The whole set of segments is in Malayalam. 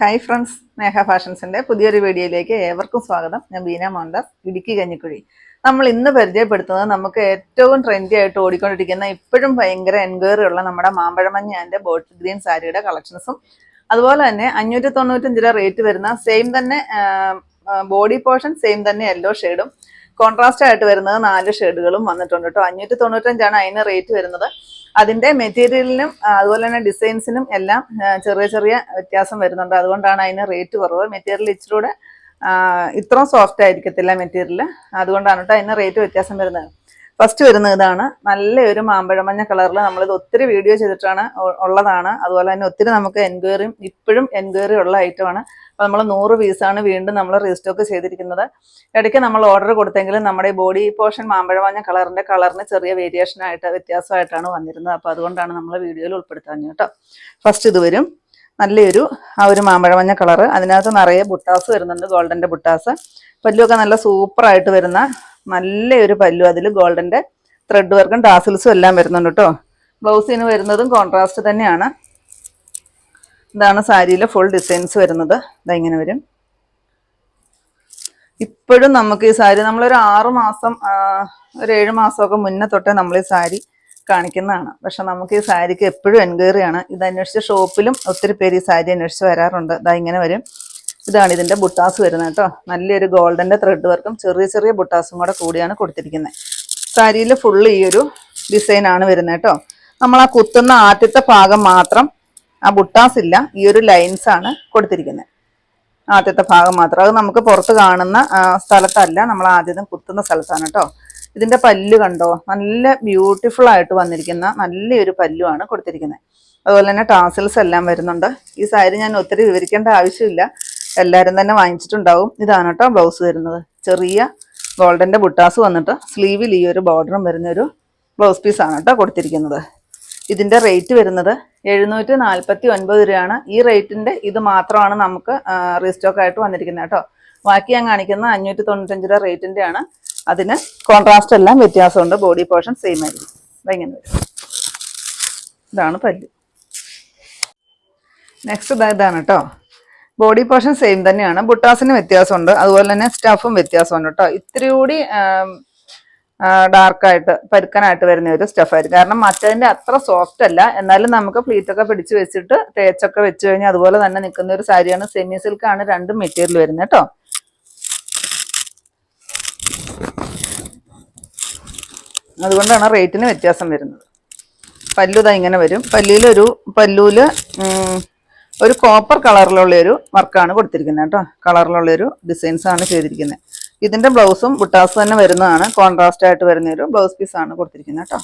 ഹായ് ഫ്രണ്ട്സ് സ്നേഹ ഫാഷൻസിന്റെ പുതിയൊരു വീഡിയോയിലേക്ക് ഏവർക്കും സ്വാഗതം. ഞാൻ ബീന മോഹൻദാസ് ഇടുക്കി കഞ്ഞിക്കുഴി. നമ്മൾ ഇന്ന് പരിചയപ്പെടുത്തുന്നത് നമുക്ക് ഏറ്റവും ട്രെൻഡി ആയിട്ട് ഓടിക്കൊണ്ടിരിക്കുന്ന ഇപ്പോഴും ഭയങ്കര എൻക്വയറി ഉള്ള നമ്മുടെ മാമ്പഴമഞ്ഞാന്റെ ബോട്ട് ഗ്രീൻ സാരിയുടെ കളക്ഷൻസും അതുപോലെ തന്നെ അഞ്ഞൂറ്റി തൊണ്ണൂറ്റഞ്ച് രൂപ റേറ്റ് വരുന്ന സെയിം തന്നെ ബോഡി പോർഷൻ സെയിം തന്നെ യെല്ലോ ഷെയ്ഡും കോൺട്രാസ്റ്റ് ആയിട്ട് വരുന്നത് നാല് ഷെയ്ഡുകളും വന്നിട്ടുണ്ട് കേട്ടോ. അഞ്ഞൂറ്റി തൊണ്ണൂറ്റഞ്ചാണ് അതിന് റേറ്റ് വരുന്നത്. അതിന്റെ മെറ്റീരിയലിനും അതുപോലെ തന്നെ ഡിസൈൻസിനും എല്ലാം ചെറിയ ചെറിയ വ്യത്യാസം വരുന്നുണ്ട്. അതുകൊണ്ടാണ് അതിന് റേറ്റ് കുറവ്. മെറ്റീരിയൽ ഇച്ചിരൂടെ ആ, ഇത്രയും സോഫ്റ്റ് ആയിരിക്കത്തില്ല മെറ്റീരിയൽ അതുകൊണ്ടാണ് കേട്ടോ അതിന് റേറ്റ് വ്യത്യാസം വരുന്നത്. ഫസ്റ്റ് വരുന്നത് ഇതാണ്. നല്ലൊരു മാമ്പഴമഞ്ഞ കളറിൽ നമ്മളിത് ഒത്തിരി വീഡിയോ ചെയ്തിട്ടാണ് ഉള്ളതാണ്. അതുപോലെ തന്നെ ഒത്തിരി നമുക്ക് എൻക്വയറിയും ഇപ്പോഴും എൻക്വയറി ഉള്ള ഐറ്റമാണ് അപ്പോൾ നമ്മൾ നൂറ് പീസാണ് വീണ്ടും നമ്മൾ റീസ്റ്റോക്ക് ചെയ്തിരിക്കുന്നത്. ഇടയ്ക്ക് നമ്മൾ ഓർഡർ കൊടുത്തെങ്കിലും നമ്മുടെ ബോഡി പോർഷൻ മാമ്പഴമഞ്ഞ കളറിന്റെ കളറിന് ചെറിയ വേരിയേഷൻ ആയിട്ട് വ്യത്യാസമായിട്ടാണ് വന്നിരുന്നത്. അപ്പോൾ അതുകൊണ്ടാണ് നമ്മൾ വീഡിയോയിൽ ഉൾപ്പെടുത്താൻ കേട്ടോ. ഫസ്റ്റ് ഇത് വരും. നല്ലൊരു ആ ഒരു മാമ്പഴമഞ്ഞ കളറ്. അതിനകത്ത് നിറയെ ബുട്ടാസ് വരുന്നുണ്ട് ഗോൾഡന്റെ ബുട്ടാസ്. പല്ലുമൊക്കെ നല്ല സൂപ്പറായിട്ട് വരുന്ന നല്ലൊരു പല്ലു. അതിൽ ഗോൾഡന്റെ ത്രെഡ് വർക്കും ടാസിൽസും എല്ലാം വരുന്നുണ്ട് കേട്ടോ. ബ്ലൗസിന് വരുന്നതും കോൺട്രാസ്റ്റ് തന്നെയാണ്. ഇതാണ് സാരിയിലെ ഫുൾ ഡിസൈൻസ് വരുന്നത്. ഇതാ ഇങ്ങനെ വരും. ഇപ്പോഴും നമുക്ക് ഈ സാരി നമ്മളൊരു ആറു മാസം ഒരു ഏഴ് മാസമൊക്കെ മുന്നേ തൊട്ടേ നമ്മൾ ഈ സാരി കാണിക്കുന്നതാണ്. പക്ഷെ നമുക്ക് ഈ സാരിക്ക് എപ്പോഴും എൻക്വയറിയാണ്. ഇത് അന്വേഷിച്ച് ഷോപ്പിലും ഒത്തിരി പേര് ഈ സാരി അന്വേഷിച്ച് വരാറുണ്ട്. ഇതാ ഇങ്ങനെ വരും. ഇതാണ് ഇതിന്റെ ബുട്ടാസ് വരുന്നത് കേട്ടോ. നല്ലൊരു ഗോൾഡന്റെ ത്രെഡ് വർക്കും ചെറിയ ചെറിയ ബുട്ടാസും കൂടെ കൂടിയാണ് കൊടുത്തിരിക്കുന്നത്. സാരിയിൽ ഫുള്ള് ഈ ഒരു ഡിസൈനാണ് വരുന്നത് കേട്ടോ. നമ്മൾ ആ കുത്തുന്ന ആദ്യത്തെ ഭാഗം മാത്രം ആ ബുട്ടാസ് ഇല്ല. ഈ ഒരു ലൈൻസ് ആണ് കൊടുത്തിരിക്കുന്നത് ആദ്യത്തെ ഭാഗം മാത്രം. അത് നമുക്ക് പുറത്ത് കാണുന്ന സ്ഥലത്തല്ല. നമ്മൾ ആദ്യം കുത്തുന്ന സ്ഥലത്താണ് കേട്ടോ ഇതിന്റെ പല്ല് കണ്ടോ? നല്ല ബ്യൂട്ടിഫുൾ ആയിട്ട് വന്നിരിക്കുന്ന നല്ലൊരു പല്ലുമാണ് കൊടുത്തിരിക്കുന്നത് അതുപോലെ തന്നെ ടാസിൽസ് എല്ലാം വരുന്നുണ്ട്. ഈ സാരി ഞാൻ ഒത്തിരി വിവരിക്കേണ്ട ആവശ്യമില്ല. എല്ലാവരും തന്നെ വാങ്ങിച്ചിട്ടുണ്ടാവും. ഇതാണ് കേട്ടോ ബ്ലൗസ് വരുന്നത്. ചെറിയ ഗോൾഡന്റെ ബുട്ടാസ് വന്നിട്ട് സ്ലീവിൽ ഈ ഒരു ബോർഡറും വരുന്നൊരു ബ്ലൗസ് പീസാണ് കേട്ടോ കൊടുത്തിരിക്കുന്നത്. ഇതിന്റെ റേറ്റ് വരുന്നത് എഴുന്നൂറ്റി നാൽപ്പത്തി ഒൻപത് രൂപയാണ്. ഈ റേറ്റിന്റെ ഇത് മാത്രമാണ് നമുക്ക് റീസ്റ്റോക്ക് ആയിട്ട് വന്നിരിക്കുന്നത് കേട്ടോ. ബാക്കി ഞാൻ കാണിക്കുന്ന അഞ്ഞൂറ്റി തൊണ്ണൂറ്റഞ്ച് രൂപ റേറ്റിന്റെ ആണ്. അതിന് കോൺട്രാസ്റ്റ് എല്ലാം വ്യത്യാസമുണ്ട്. ബോഡി പോർഷൻ സെയിം ആയിരിക്കും. ഇതെങ്ങനെ വരും. ഇതാണ് പല്ല്. നെക്സ്റ്റ് ഇതാണ് കേട്ടോ. ബോഡി പോർഷൻ സെയിം തന്നെയാണ്. ബുട്ടാസിന് വ്യത്യാസമുണ്ട്. അതുപോലെ തന്നെ സ്റ്റഫും വ്യത്യാസമുണ്ട് കേട്ടോ. ഇത്തിരി കൂടി ഡാർക്കായിട്ട് പരുക്കനായിട്ട് വരുന്ന ഒരു സ്റ്റഫായിരിക്കും കാരണം മറ്റതിന്റെ അത്ര സോഫ്റ്റ് അല്ല. എന്നാലും നമുക്ക് ഫ്ലീറ്റൊക്കെ പിടിച്ച് വെച്ചിട്ട് തേച്ചൊക്കെ വെച്ച് കഴിഞ്ഞാൽ അതുപോലെ തന്നെ നിൽക്കുന്ന ഒരു സാരിയാണ്. സെമി സിൽക്കാണ് രണ്ടും മെറ്റീരിയൽ വരുന്നത് കേട്ടോ. അതുകൊണ്ടാണ് റേറ്റിന് വ്യത്യാസം വരുന്നത്. പല്ലു ഇതാ ഇങ്ങനെ വരും. പല്ലിയിലൊരു പല്ലൂൽ ഒരു കോപ്പർ കളറിലുള്ള ഒരു വർക്കാണ് കൊടുത്തിരിക്കുന്നത് കേട്ടോ. കളറിലുള്ള ഒരു ഡിസൈൻസ് ആണ് ചെയ്തിരിക്കുന്നത്. ഇതിന്റെ ബ്ലൗസും ബുട്ടാസ് തന്നെ വരുന്നതാണ്. കോൺട്രാസ്റ്റ് ആയിട്ട് വരുന്ന ഒരു ബ്ലൗസ് പീസ് ആണ് കൊടുത്തിരിക്കുന്നത് കേട്ടോ.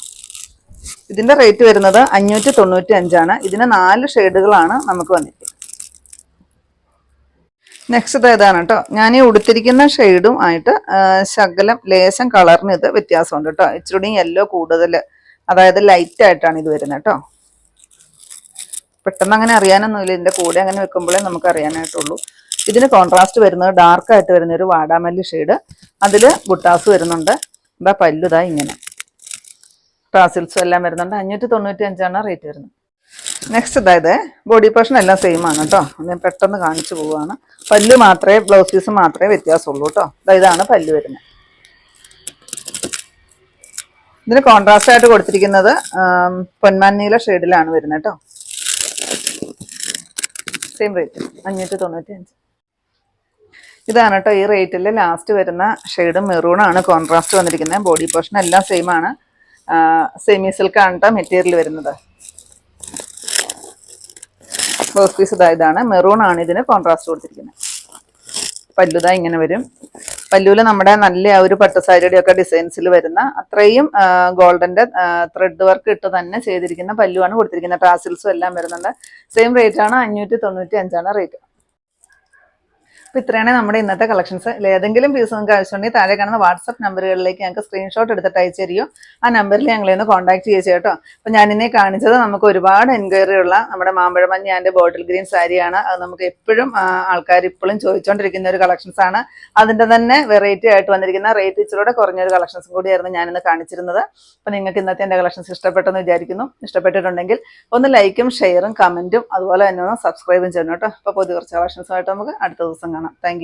ഇതിന്റെ റേറ്റ് വരുന്നത് അഞ്ഞൂറ്റി തൊണ്ണൂറ്റി അഞ്ചാണ് ഇതിന് നാല് ഷെയ്ഡുകളാണ് നമുക്ക് വന്നിരിക്കുന്നത്. നെക്സ്റ്റ് ഏതാണ് കേട്ടോ. ഞാൻ ഈ ഉടുത്തിരിക്കുന്ന ഷെയ്ഡും ആയിട്ട് ശകലം ലേശം കളറിന് ഇത് വ്യത്യാസമുണ്ട് കേട്ടോ. ഇച്ചിരി യെല്ലോ കൂടുതൽ. അതായത് ലൈറ്റ് ആയിട്ടാണ് ഇത് വരുന്നത് കേട്ടോ. പെട്ടെന്ന് അങ്ങനെ അറിയാനൊന്നുമില്ല. ഇതിന്റെ കൂടെ അങ്ങനെ വെക്കുമ്പോഴേ നമുക്ക് അറിയാനായിട്ടുള്ളൂ ഇതിന് കോൺട്രാസ്റ്റ് വരുന്നത് ഡാർക്ക് ആയിട്ട് വരുന്ന ഒരു വാടാമല്ലി ഷെയ്ഡ് അതിൽ ബുട്ടാസ് വരുന്നുണ്ട്. ഇതാ പല്ലുതാ ഇങ്ങനെ. ടാസിൽസും എല്ലാം വരുന്നുണ്ട്. അഞ്ഞൂറ്റി തൊണ്ണൂറ്റി അഞ്ചാണ് റേറ്റ് വരുന്നത് നെക്സ്റ്റ് അതായത് ബോഡി പോർഷൻ എല്ലാം സെയിം ആണ് കേട്ടോ ഞാൻ പെട്ടെന്ന് കാണിച്ചു പോവുകയാണ് പല്ല് മാത്രമേ ബ്ലൗസ് പീസ് മാത്രമേ വ്യത്യാസമുള്ളൂ കേട്ടോ ഇതാണ് പല്ല് വരുന്നത്. ഇതിന് കോൺട്രാസ്റ്റ് ആയിട്ട് കൊടുത്തിരിക്കുന്നത് പൊന്മാനീല നീല ഷെയ്ഡിലാണ് വരുന്നത് കേട്ടോ സെയിം റേറ്റ് അഞ്ഞൂറ്റി തൊണ്ണൂറ്റി അഞ്ച് ഇതാണ് കേട്ടോ ഈ റേറ്റിൽ ലാസ്റ്റ് വരുന്ന ഷെയ്ഡ് മെറൂൺ ആണ് കോൺട്രാസ്റ്റ് വന്നിരിക്കുന്നത്. ബോഡി പോർഷൻ എല്ലാം സെയിം ആണ്. സെമി സിൽക്ക് ആണ് കേട്ടോ മെറ്റീരിയൽ വരുന്നത്. ബ്ലൗസ് പീസ് മെറൂൺ ആണ് ഇതിന് കോൺട്രാസ്റ്റ് കൊടുത്തിരിക്കുന്നത്. പല്ലുതാ ഇങ്ങനെ വരും. പല്ലുവിൽ നമ്മുടെ നല്ല ആ ഒരു പട്ടുസാരിയുടെ ഒക്കെ ഡിസൈൻസിൽ വരുന്ന അത്രയും ഗോൾഡന്റെ ത്രെഡ് വർക്ക് ഇട്ട് തന്നെ ചെയ്തിരിക്കുന്ന പല്ലുവാണ് കൊടുത്തിരിക്കുന്നത്. ടാസിൽസും എല്ലാം വരുന്നുണ്ട്. സെയിം റേറ്റ് ആണ്. അഞ്ഞൂറ്റി തൊണ്ണൂറ്റി അഞ്ചാണ് റേറ്റ് അപ്പോൾ ഇത്രയാണ് നമ്മുടെ ഇന്നത്തെ കളക്ഷൻസ് ഏതെങ്കിലും പീസ് നിങ്ങൾക്ക് ആവശ്യമുണ്ടെങ്കിൽ താഴെ കാണുന്ന വാട്സപ്പ് നമ്പറുകളിലേക്ക് ഞങ്ങൾക്ക് സ്ക്രീൻഷോട്ട് എടുത്തിട്ട് അയച്ചു തരികയോ ആ നമ്പറിൽ ഞങ്ങളെ ഒന്ന് കോൺടാക്ട് ചെയ്യുക കേട്ടോ. അപ്പോൾ ഞാനിന്നെ കാണിച്ചത് നമുക്ക് ഒരുപാട് എൻക്വയറി ഉള്ള നമ്മുടെ മാമ്പഴ മഞ്ഞാന്റെ ബോട്ടിൽ ഗ്രീൻ സാരിയാണ്. അത് നമുക്ക് എപ്പോഴും ആൾക്കാർ ഇപ്പോഴും ചോദിച്ചുകൊണ്ടിരിക്കുന്ന ഒരു കളക്ഷൻസ് ആണ്. അതിന്റെ തന്നെ വെറൈറ്റി ആയിട്ട് വന്നിരിക്കുന്ന റേറ്റ് ഇച്ചിലൂടെ കുറഞ്ഞൊരു കളക്ഷൻസും കൂടിയായിരുന്നു ഞാനിന്ന് കാണിച്ചിരുന്നത്. അപ്പോൾ നിങ്ങൾക്ക് ഇന്നത്തെ എന്റെ കളക്ഷൻസ് ഇഷ്ടപ്പെട്ടെന്ന് വിചാരിക്കുന്നു. ഇഷ്ടപ്പെട്ടിട്ടുണ്ടെങ്കിൽ ഒന്ന് ലൈക്കും ഷെയറും കമന്റും അതുപോലെ തന്നെ ഒന്ന് സബ്സ്ക്രൈബും ചെയ്യണം കേട്ടോ. അപ്പോൾ കുറച്ച് കളക്ഷൻസുമായിട്ട് നമുക്ക് അടുത്ത ദിവസം കാണാം താങ്ക്